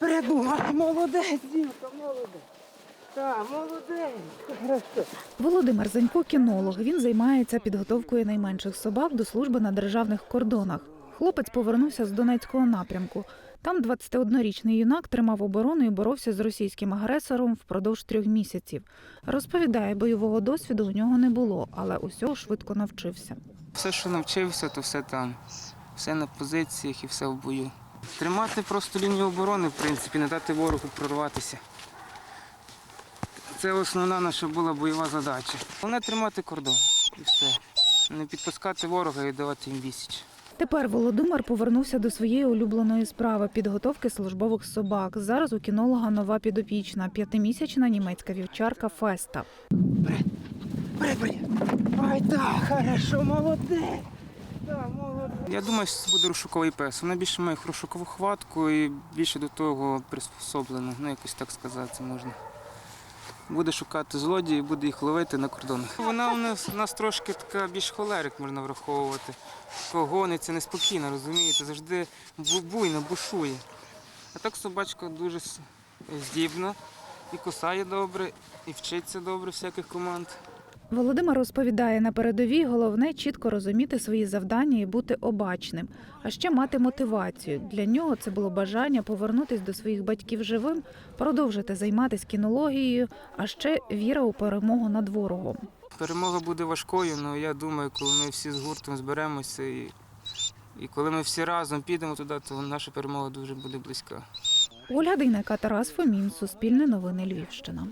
Придумав, молодець, дівка, молодець. Так, молодець. Володимир Занько кінолог. Він займається підготовкою найменших собак до служби на державних кордонах. Хлопець повернувся з Донецького напрямку. Там 21-річний юнак тримав оборону і боровся з російським агресором впродовж трьох місяців. Розповідає, бойового досвіду у нього не було, але усього швидко навчився. Все, що навчився, то все там. Все на позиціях і все в бою. Тримати просто лінію оборони, в принципі, не дати ворогу прорватися. Це основна наша була бойова задача. Головне тримати кордон і все. Не підпускати ворога і давати їм відсіч. Тепер Володимир повернувся до своєї улюбленої справи підготовки службових собак. Зараз у кінолога нова підопічна п'ятимісячна німецька вівчарка Феста. Привет, привет. Ай, так, хорошо, молодець. Так, молодець. Я думаю, що це буде розшуковий пес. Вона більше має розшукову хватку і більше до того приспособлена, ну якось так сказати можна. Буде шукати злодіїв, буде їх ловити на кордонах. Вона у нас, у нас трошки така більш холерик можна враховувати. Така гониться неспокійно, розумієте, завжди буйно, бушує. А так собачка дуже здібна, і кусає добре, і вчиться добре всяких команд. Володимир розповідає, на передовій головне чітко розуміти свої завдання і бути обачним, а ще мати мотивацію. Для нього це було бажання повернутись до своїх батьків живим, продовжити займатися кінологією, а ще віра у перемогу над ворогом. Перемога буде важкою, але я думаю, коли ми всі з гуртом зберемося і, і коли ми всі разом підемо туди, то наша перемога дуже буде близька. Ольга Дейнека, Тарас Фомін, Суспільне новини Львівщина.